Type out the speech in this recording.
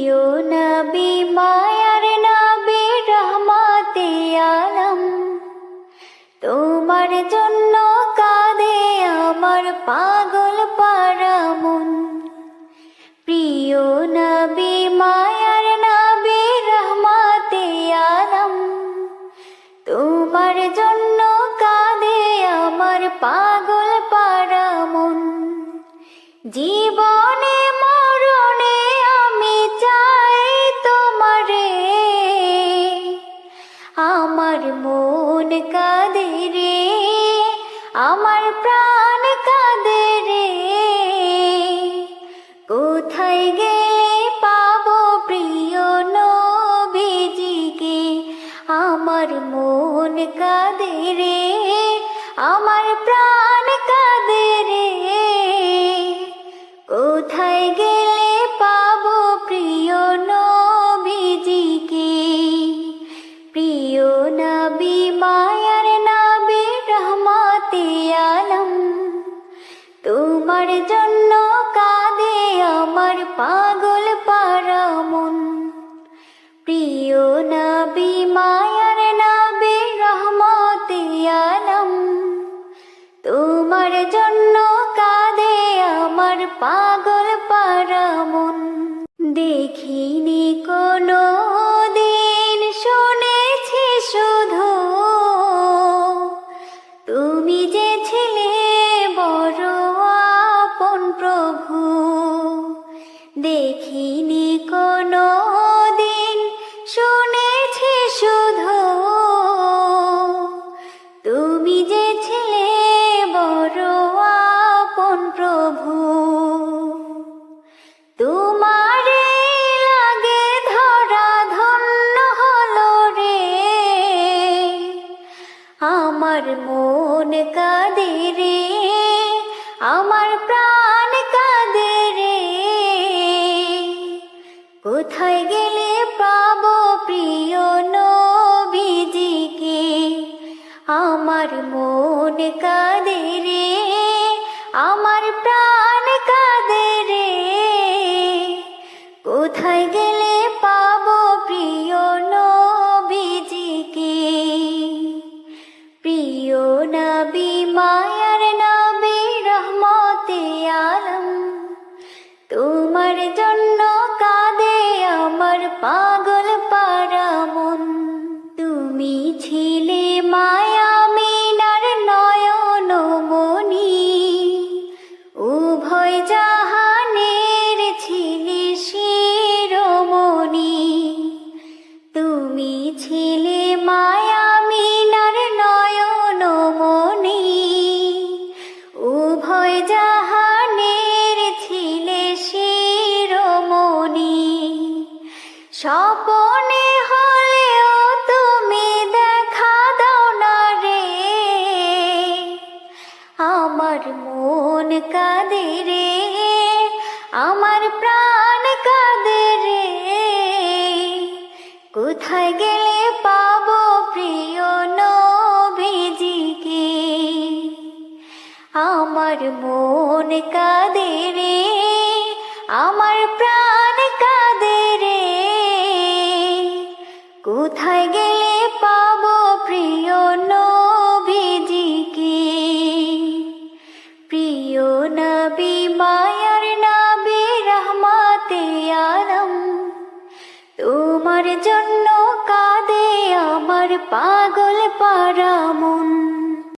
প্রিয় নবী, মায়ার নবী, রহমাতে আলম। তোমার জন্য কাঁদে আমার পাগল পারা মন প্রিয় নবী, মায়ার নবী, রহমাতে আলম। তোমার জন্য কাঁদে আমার পাগল পারা মন জীবনে মরণে মন কাঁদে রে? আমার প্রাণ তোমার জন্য কাঁদে আমার পাগল পারা মন প্রিয় নাবি, মায়ার নাবি, রহমতে আলম। তোমার জন্য কাঁদে আমার পাগল পারা দেখি দেখিনি কোনো দিন, শুনেছি শুধু তুমি যে ছিলে বড় আপন প্রভু। তোমার লাগে ধরা ধন্য হলো রে। আমার মন কাঁদে রে, আমার আমার মন কাঁদে রে, আমার প্রাণ কাঁদে রে। কোথায় গেলে পাবো প্রিয় নবীজিকে? প্রিয় নবী, মায়ার নবী, রহমতে আলম। তোমার জন্য কাঁদে আমার পাগল স্বপনে হলেও তুমি দেখা দাও না রে। আমার মন কাঁদে রে, আমার প্রাণ কাঁদে রে। কোথায় গেলে পাবো প্রিয় নবীজিকে? আমার মন কাঁদে রে, আমার কোথায় গেলে পাব প্রিয় নবীজিকে? প্রিয় নবী, মায়ার নবী, রহমাতে আলম। তোমার জন্য কাঁদে আমার পাগল পারা মন